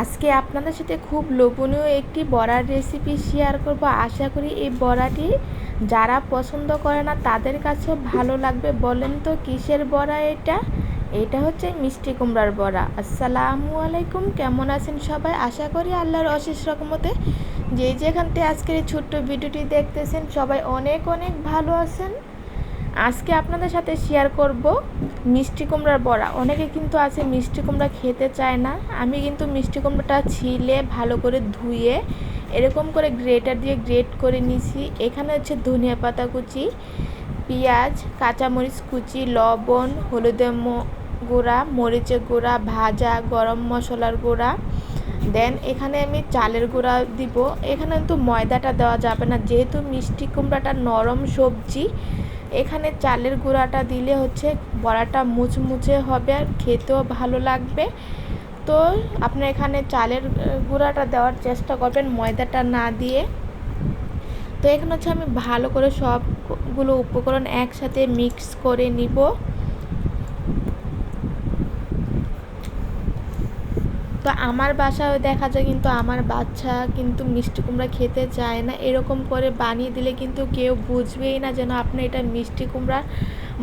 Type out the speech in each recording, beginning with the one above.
আজকে আপনাদের সাথে খুব লোভনীয় একটি বড়ার রেসিপি শেয়ার করব। আশা করি এই বড়াটি যারা পছন্দ করে না, তাদের কাছেও ভালো লাগবে। বলেন তো কিসের বড়া এটা? এটা হচ্ছে মিষ্টি কুমড়ার বড়া। আসসালামু আলাইকুম, কেমন আছেন সবাই? আশা করি আল্লাহর অশেষ রকমতে যে যেখান থেকে আজকের এই ছোট্ট ভিডিওটি দেখতেছেন, সবাই অনেক অনেক ভালো আছেন। আজকে আপনাদের সাথে শেয়ার করব মিষ্টি কুমড়ার বড়া। অনেকে কিন্তু আছে মিষ্টি কুমড়া খেতে চায় না। আমি কিন্তু মিষ্টি কুমড়াটা ছিলে ভালো করে ধুয়ে, এরকম করে গ্রেটার দিয়ে গ্রেট করে নিছি এখানে হচ্ছে ধনিয়া পাতা কুচি, পেঁয়াজ, কাঁচামরিচ কুচি, লবণ হলুদের গুঁড়া, মরিচের গুঁড়া, ভাজা, গরম মশলার গুঁড়া। দেন এখানে আমি চালের গুঁড়া দিব। এখানে কিন্তু ময়দাটা দেওয়া যাবে না। যেহেতু মিষ্টি কুমড়াটা নরম সবজি এখানে চালের গুঁড়াটা দিলে হচ্ছে বড়াটা মুচমুচে হবে আর খেতেও ভালো লাগবে। তো আপনার এখানে চালের গুঁড়াটা দেওয়ার চেষ্টা করবেন ময়দাটা না দিয়ে। তো এখানে হচ্ছে আমি ভালো করে সবগুলো উপকরণ একসাথে মিক্স করে নিব। তো আমার বাসায় দেখা যায় কিন্তু আমার বাচ্চা কিন্তু মিষ্টি কুমড়া খেতে চায় না। এরকম করে বানিয়ে দিলে কিন্তু কেউ বুঝবেই না যেন আপনি এটা মিষ্টি কুমড়া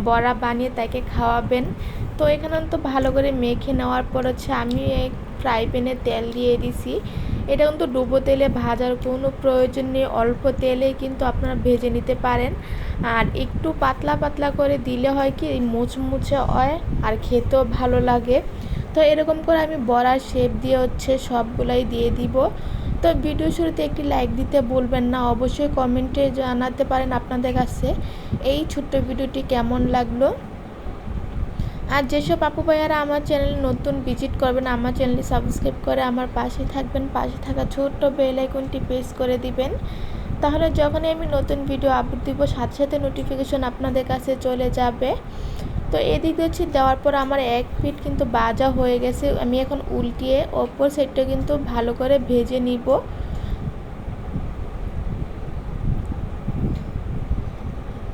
বড়া বানিয়ে তাকে খাওয়াবেন। তো এখানে তো ভালো করে মেখে নেওয়ার পর হচ্ছে আমি ফ্রাই প্যানে তেল দিয়ে দিছি। এটা কিন্তু ডুবো তেলে ভাজার কোনো প্রয়োজন নেই, অল্প তেলে কিন্তু আপনারা ভেজে নিতে পারেন। আর একটু পাতলা পাতলা করে দিলে হয় কি মুচমুচে হয় আর খেতেও ভালো লাগে। তো এরকম করে আমি বড়ার শেপ দিয়ে হচ্ছে সবগুলাই দিয়ে দিব। তো ভিডিও শুরুতে একটি লাইক দিতে বলবেন না, অবশ্যই কমেন্টে জানাতে পারেন আপনাদের কাছে। এই ছোট্ট ভিডিওটি কেমন লাগল? আর যেসব আপু ভাইয়ারা আমার চ্যানেলে নতুন ভিজিট করবেন, আমার চ্যানেলটি সাবস্ক্রাইব করে আমার পাশে থাকবেন, পাশে থাকা ছোট্ট বেল আইকনটি প্রেস করে দিবেন। তাহলে যখনই আমি নতুন ভিডিও আপলোড দিব, সাথে সাথে নোটিফিকেশন আপনাদের কাছে চলে যাবে। তো এদিকে হচ্ছে দেওয়ার পর আমার এক পিঠ কিন্তু বাজা হয়ে গেছে। আমি এখন উল্টিয়ে ওপর সাইডটা কিন্তু ভালো করে ভেজে নিব।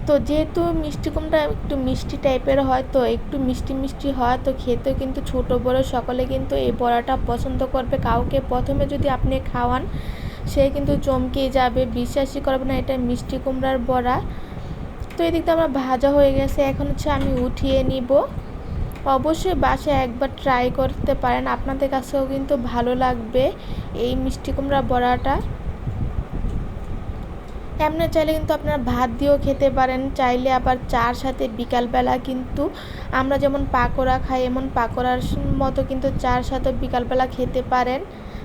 তো যেহেতু মিষ্টি কুমড়া একটু মিষ্টি টাইপের হয়, তো একটু মিষ্টি মিষ্টি হয়, তো খেতেও কিন্তু ছোট, বড় সকলে কিন্তু এই বড়াটা পছন্দ করবে। কাউকে প্রথমে যদি আপনি খাওয়ান, সে কিন্তু চমকে যাবে। বিশ্বাসই করবে না, এটা মিষ্টি কুমড়ার বড়া। তো এদিক দিয়ে আমার ভাজা হয়ে গেছে। এখন হচ্ছে আমি উঠিয়ে নিব। অবশ্যই বাসায় একবার ট্রাই করতে পারেন। আপনাদের কাছেও কিন্তু ভালো লাগবে এই মিষ্টি কুমড়া বড়াটা। এমনি চাইলে কিন্তু আপনারা ভাত দিয়েও খেতে পারেন। চাইলে আবার চার সাথে বিকালবেলা কিন্তু আমরা যেমন পাকোড়া খাই, এমন পাকোড়ার মতো কিন্তু চার সাথে বিকালবেলা খেতে পারেন।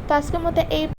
তো আজকের মতো এই